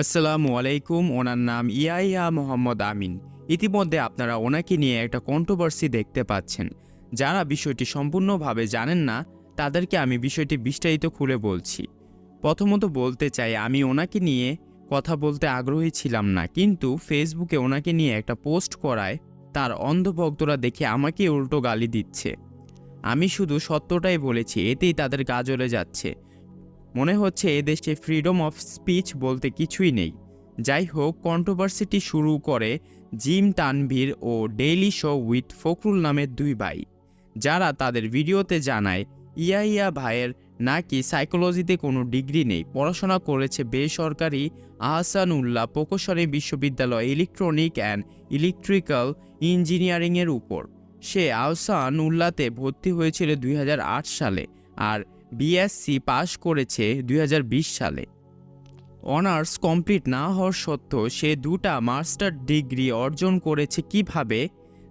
আসসালামু আলাইকুম, ওনার নাম ইয়াইয়া মোহাম্মদ আমিন। ইতিমধ্যে আপনারা ওনাকে নিয়ে একটা কন্ট্রোভার্সি দেখতে পাচ্ছেন। যারা বিষয়টি সম্পূর্ণভাবে জানেন না, তাদেরকে আমি বিষয়টি বিস্তারিত খুলে বলছি। প্রথমত বলতে চাই, আমি ওনাকে নিয়ে কথা বলতে আগ্রহী ছিলাম না, কিন্তু ফেসবুকে ওনাকে নিয়ে একটা পোস্ট করায়, তার অন্ধভক্তরা দেখে আমাকে উল্টো গালি দিচ্ছে। আমি শুধু সত্যটাই বলেছি, এতেই তাদের গা জ্বলে যাচ্ছে। মনে হচ্ছে এদেশে ফ্রিডম অফ স্পিচ বলতে কিছুই নেই। যাই হোক কন্ট্রোভার্সিটি শুরু করে জিম তানভীর ও ডেইলি শো উইথ ফখরুল নামের দুই ভাই, যারা তাদের ভিডিওতে জানায় ইয়া ইয়া ভাইয়ের নাকি সাইকোলজিতে কোনো ডিগ্রি নেই, পড়াশোনা করেছে বেসরকারি আহসানুল্লাহ প্রকৌশলী বিশ্ববিদ্যালয় ইলেকট্রনিক অ্যান্ড ইলেকট্রিক্যাল ইঞ্জিনিয়ারিংয়ের উপর। সে আহসানুল্লাহতে ভর্তি হয়েছিল দুই হাজার আট সালে আর বিএসসি পাশ করেছে দুই হাজার বিশ সালে। অনার্স কমপ্লিট না হওয়ার সত্ত্বেও সে দুটা মাস্টার ডিগ্রি অর্জন করেছে কীভাবে,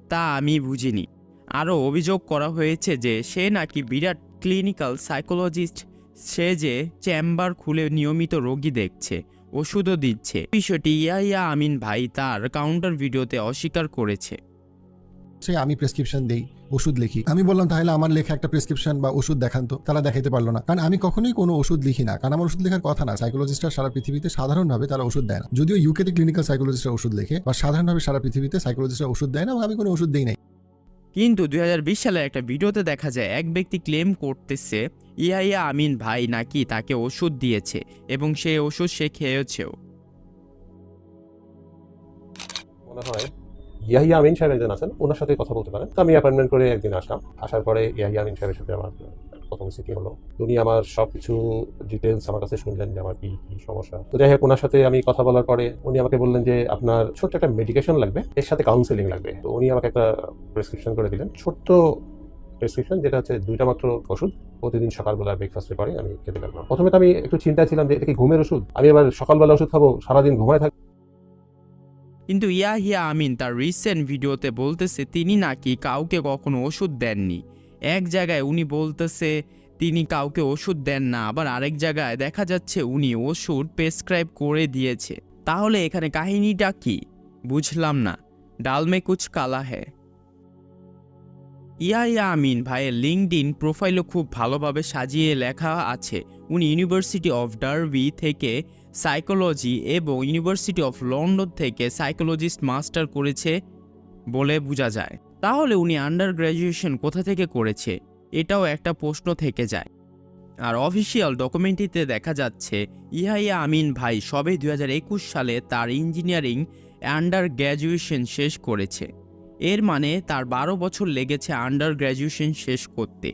তা আমি বুঝিনি। আরও অভিযোগ করা হয়েছে যে, সে নাকি বিরাট ক্লিনিক্যাল সাইকোলজিস্ট, সে যে চেম্বার খুলে নিয়মিত রোগী দেখছে, ওষুধও দিচ্ছে। বিষয়টি ইয়া ইয়া আমিন ভাই তার কাউন্টার ভিডিওতে অস্বীকার করেছে। সে আমি প্রেসক্রিপশন দেই ওষুধ লিখি। আমি বললাম তাহলে আমার লেখা একটা প্রেসক্রিপশন বা ওষুধ দেখান তো তারা দেখাইতে পারল না। কারণ আমি কখনোই কোনো ওষুধ লিখি না। কারণ আমার ওষুধ লেখার কথা না। সাইকোলজিস্টরা সারা পৃথিবীতে সাধারণভাবে তারা ওষুধ দেয় না। যদিও ইউকেতে ক্লিনিক্যাল সাইকোলজিস্টরা ওষুধ লেখে বা সাধারণভাবে সারা পৃথিবীতে সাইকোলজিস্টরা ওষুধ দেয় না এবং আমি কোনো ওষুধ দিই নাই। কিন্তু দুই সালে একটা ভিডিওতে দেখা যায় এক ব্যক্তি ক্লেম করতেছে ইয়া আমিন ভাই নাকি তাকে ওষুধ দিয়েছে এবং সেই ওষুধ সে খেয়েছেও। মনে হয় ইয়াহিয়া আমিন সাহেব একজন আছেন ওনার সাথে কথা বলতে পারেন। তো আমি অ্যাপয়েন্টমেন্ট করে একদিন আসলাম। আসার পরে ইয়াহিয়া আমিন সাহেবের সাথে আমার প্রথম স্মৃতি হলো। উনি আমার সব কিছু ডিটেলস আমার কাছে শুনলেন যে আমার কি কি সমস্যা। তো যাই হোক ওনার সাথে আমি কথা বলার পরে উনি আমাকে বললেন যে, আপনার ছোট্ট একটা মেডিকেশন লাগবে, এর সাথে কাউন্সেলিং লাগবে। তো উনি আমাকে একটা প্রেসক্রিপশন করে দিলেন। ছোট্ট প্রেসক্রিপশন যেটা হচ্ছে দুইটা মাত্র ওষুধ, প্রতিদিন সকালবেলা ব্রেকফাস্টের পরে আমি খেতে লাগলাম প্রথমে তো আমি একটু চিন্তায় ছিলাম যে, এটা কি ঘুমের ওষুধ? আমি আবার সকালবেলা ওষুধ খাব, সারাদিন ঘুমায় থাকব কিন্তু ইয়াহিয়া আমিন তার রিসেন্ট ভিডিওতে বলতেছে, তিনি নাকি কাউকে কখনো ওষুধ দেননি। এক জায়গায় উনি বলতেছে, তিনি কাউকে ওষুধ দেন না। আবার আরেক জায়গায় দেখা যাচ্ছে, উনি ওষুধ প্রেসক্রাইব করে দিয়েছে। তাহলে এখানে কাহিনীটা কি? বুঝলাম না। ডালমে কুচ কালা হ্যায় ইয়াহিয়া আমিন ভাইয়ের লিঙ্কডিন প্রোফাইলও খুব ভালোভাবে সাজিয়ে লেখা আছে। উনি ইউনিভার্সিটি অফ ডারবি থেকে সাইকোলজি এবং ইউনিভার্সিটি অফ লন্ডন থেকে সাইকোলজিস্ট মাস্টার করেছে বলে বোঝা যায়। তাহলে উনি আন্ডার গ্র্যাজুয়েশন কোথা থেকে করেছে? এটাও একটা প্রশ্ন থেকে যায়। আর অফিসিয়াল ডকুমেন্টটিতে দেখা যাচ্ছে ইহাইয়া আমিন ভাই সবে দুই হাজার একুশ সালে তার ইঞ্জিনিয়ারিং আন্ডার গ্র্যাজুয়েশন শেষ করেছে। এর মানে তার বারো বছর লেগেছে আন্ডার গ্র্যাজুয়েশন শেষ করতে।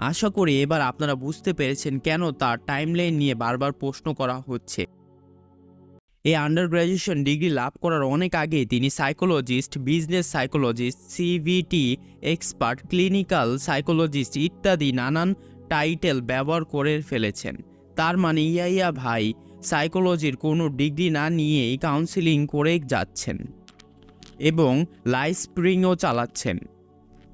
আশা করি এবার আপনারা বুঝতে পেরেছেন কেন তার টাইমলাইন নিয়ে বারবার প্রশ্ন করা হচ্ছে। এই আন্ডার গ্র্যাজুয়েশন ডিগ্রি লাভ করার অনেক আগে তিনি psychologist business psychologist CBT expert clinical psychologist ইত্যাদি নানান টাইটেল ব্যবহার করে ফেলেছেন। তার মানে ইয়াইয়া ভাই সাইকোলজির কোনো ডিগ্রি না নিয়েই কাউন্সিলিং করে যাচ্ছেন এবং লাইফ স্প্রিংও চালাচ্ছেন।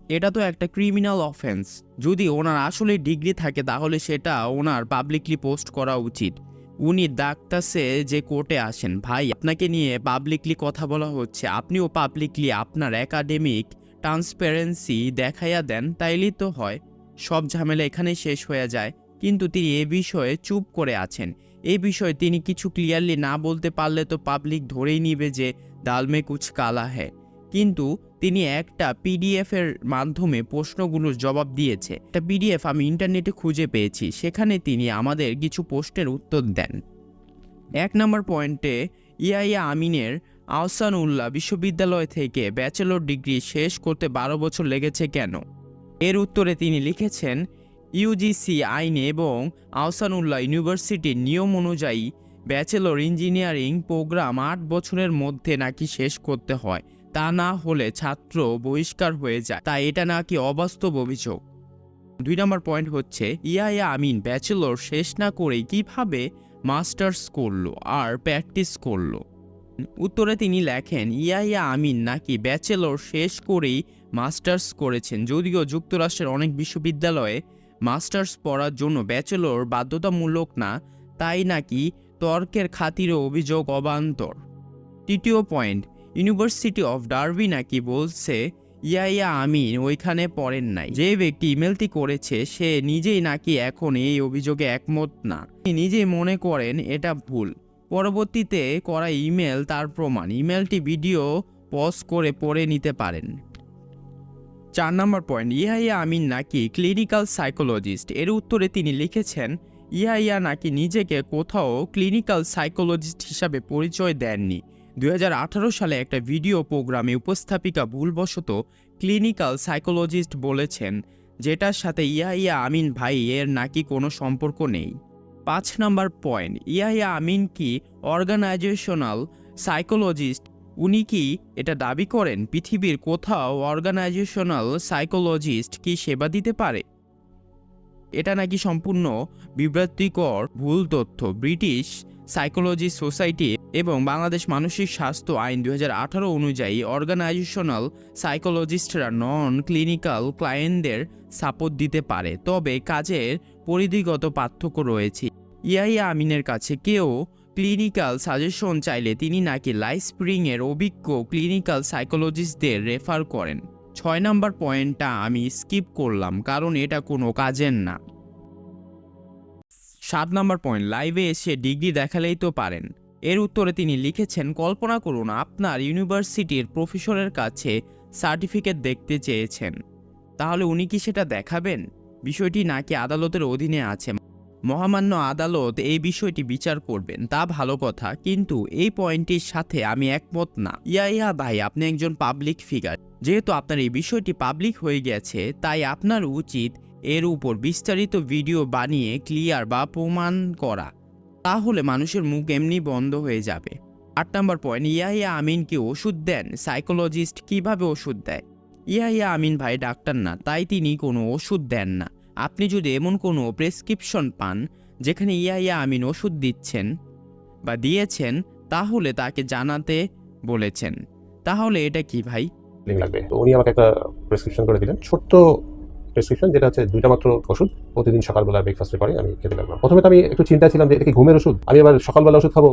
এটা তো একটা ক্রিমিনাল অফেন্স যদি ওনার আসলে ডিগ্রি থাকে, তাহলে সেটা ওনার পাবলিকলি পোস্ট করা উচিত। উনি ডাকতাছে যে কোর্টে আসেন। ভাই, আপনাকে নিয়ে পাবলিকলি কথা বলা হচ্ছে। আপনিও পাবলিকলি আপনার একাডেমিক ট্রান্সপারেন্সি দেখাইয়া দেন, তাইলেই তো হয়। সব ঝামেলা এখানে শেষ হয়ে যায়। কিন্তু তিনি এ বিষয়ে চুপ করে আছেন। এই বিষয়ে তিনি কিছু ক্লিয়ারলি না বলতে পারলে তো পাবলিক ধরেই নিবে যে, ডালমে কুচ কালা হ্যায়। কিন্তু তিনি একটা পিডিএফ এর মাধ্যমে প্রশ্নগুলোর জবাব দিয়েছে। একটা পিডিএফ আমি ইন্টারনেটে খুঁজে পেয়েছি, সেখানে তিনি আমাদের কিছু প্রশ্নের উত্তর দেন। এক নম্বর পয়েন্টে ইয়াইয়া আমিনের আহসান উল্লাহ বিশ্ববিদ্যালয় থেকে ব্যাচেলর ডিগ্রি শেষ করতে বারো বছর লেগেছে কেন? এর উত্তরে তিনি লিখেছেন ইউজিসি আইনে এবং আহসানুল্লাহ ইউনিভার্সিটির নিয়ম অনুযায়ী ব্যাচেলর ইঞ্জিনিয়ারিং প্রোগ্রাম আট বছরের মধ্যে নাকি শেষ করতে হয়। তা না হলে ছাত্র বহিষ্কার হয়ে যায়। তাই এটা নাকি অবাস্তব অভিযোগ। দুই নম্বর পয়েন্ট হচ্ছে ইয়াইয়া আমিন ব্যাচেলর শেষ না করেই কীভাবে মাস্টার্স করল আর প্র্যাকটিস করল? উত্তরে তিনি লেখেন ইয়াইয়া আমিন নাকি ব্যাচেলর শেষ করেই মাস্টার্স করেছেন। যদিও যুক্তরাষ্ট্রের অনেক বিশ্ববিদ্যালয়ে মাস্টার্স পড়ার জন্য ব্যাচেলর বাধ্যতামূলক না, তাই নাকি তর্কের খাতিরে অভিযোগ অবান্তর। তৃতীয় পয়েন্ট ইউনিভার্সিটি অফ ডারবি নাকি বলছে ইয়াইয়া আমিন, ওইখানে পড়েন নাই। যে ব্যক্তি ইমেলটি করেছে, সে নিজেই নাকি এখন এই অভিযোগে একমত না। নিজেই মনে করেন এটা ভুল। পরবর্তীতে করা ইমেল তার প্রমাণ। ইমেলটি ভিডিও পজ করে পড়ে নিতে পারেন। চার নম্বর পয়েন্ট ইয়াহিয়া আমিন নাকি ক্লিনিক্যাল সাইকোলজিস্ট এর উত্তরে তিনি লিখেছেন ইয়াহিয়া নাকি নিজেকে কোথাও ক্লিনিক্যাল সাইকোলজিস্ট হিসাবে পরিচয় দেননি। দুই হাজার আঠারো সালে একটা ভিডিও প্রোগ্রামে উপস্থাপিকা ভুলবশত ক্লিনিক্যাল সাইকোলজিস্ট বলেছেন, যেটার সাথে ইয়াহিয়া আমিন ভাই এর নাকি কোনো সম্পর্ক নেই। পাঁচ নম্বর পয়েন্ট, ইয়াহিয়া আমিন কি অর্গানাইজেশনাল সাইকোলজিস্ট? উনি কি এটা দাবি করেন পৃথিবীর কোথাও অর্গানাইজেশনাল সাইকোলজিস্ট কি সেবা দিতে পারে? এটা নাকি সম্পূর্ণ বিভ্রান্তিকর ভুল তথ্য। ব্রিটিশ সাইকোলজি সোসাইটি এবং বাংলাদেশ মানসিক স্বাস্থ্য আইন দু হাজার আঠারো অনুযায়ী অর্গানাইজেশনাল সাইকোলজিস্টরা নন ক্লিনিক্যাল ক্লায়েন্টদের সাপোর্ট দিতে পারে। তবে কাজের পরিধিগত পার্থক্য রয়েছে। ইয়াইয়া আমিনের কাছে কেউ ক্লিনিক্যাল সাজেশন চাইলে তিনি নাকি লাইফ স্প্রিংয়ের অভিজ্ঞ ক্লিনিক্যাল সাইকোলজিস্টদের রেফার করেন। ছয় নম্বর পয়েন্টটা আমি স্কিপ করলাম, কারণ এটা কোনো কাজের না। সাত নম্বর পয়েন্ট, লাইভে এসে ডিগ্রি দেখালেই তো পারেন। এর উত্তরে তিনি লিখেছেন, কল্পনা করুন, আপনার ইউনিভার্সিটির প্রফেসরের কাছে সার্টিফিকেট দেখতে চেয়েছেন। তাহলে উনি কি সেটা দেখাবেন? বিষয়টি নাকি আদালতের অধীনে আছে। মহামান্য আদালত এই বিষয়টি বিচার করবেন, তা ভালো কথা, কিন্তু এই পয়েন্টটির সাথে আমি একমত না। ইয়া ইয়া ভাই, আপনি একজন পাবলিক ফিগার। যেহেতু আপনার এই বিষয়টি পাবলিক হয়ে গেছে, তাই আপনার উচিত এর উপর বিস্তারিত ভিডিও বানিয়ে ক্লিয়ার বা প্রমাণ করা। তাহলে মানুষের মুখ এমনি বন্ধ হয়ে যাবে। আট নম্বর পয়েন্ট ইয়াহিয়া আমিনকে ওষুধ দেন। সাইকোলজিস্ট কীভাবে ওষুধ দেয়? ইয়াহিয়া আমিন ভাই ডাক্তার না, তাই তিনি কোনো ওষুধ দেন না। আপনি যদি এমন কোনো প্রেসক্রিপশন পান, যেখানে ইয়াহিয়া আমিন ওষুধ দিচ্ছেন বা দিয়েছেন, তাহলে তাকে জানাতে বলেছেন। তাহলে এটা কি ভাই? লাগবে। উনি আমাকে একটা প্রেসক্রিপশন করে দিলেন। ছোট্ট প্রেসক্রিপশন যেটা হচ্ছে দুইটা মাত্র ওষুধ প্রতিদিন সকালবেলা ব্রেকফাস্টে করে, আমি খেতে লাগলাম প্রথমে তো আমি একটু চিন্তা ছিলাম যে এটা কি ঘুমের ওষুধ? আমি আবার সকালবেলা ওষুধ খাব।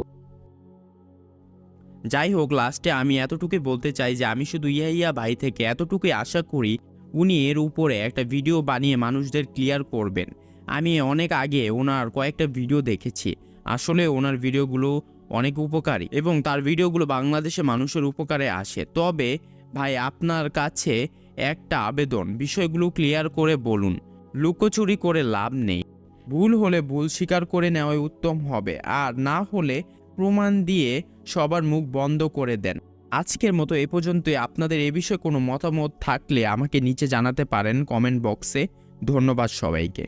যাই হোক লাস্টে আমি এতটুকুই বলতে চাই যে আমি শুধু ইয়াইয়া ভাই থেকে এতটুকুই আশা করি উনি এর উপরে একটা ভিডিও বানিয়ে মানুষদের ক্লিয়ার করবেন। আমি অনেক আগে ওনার কয়েকটা ভিডিও দেখেছি। আসলে ওনার ভিডিওগুলো অনেক উপকারী এবং তার ভিডিওগুলো বাংলাদেশে মানুষের উপকারে আসে। তবে ভাই, আপনার কাছে একটা আবেদন। বিষয়গুলো ক্লিয়ার করে বলুন। লুকোচুরি করে লাভ নেই। ভুল হলে ভুল স্বীকার করে নেওয়াই উত্তম হবে। আর না হলে প্রমাণ দিয়ে সবার মুখ বন্ধ করে দেন। আজকের মতো এ পর্যন্তই। আপনাদের এ বিষয়ে কোনো মতামত থাকলে আমাকে নিচে জানাতে পারেন কমেন্ট বক্সে। ধন্যবাদ সবাইকে।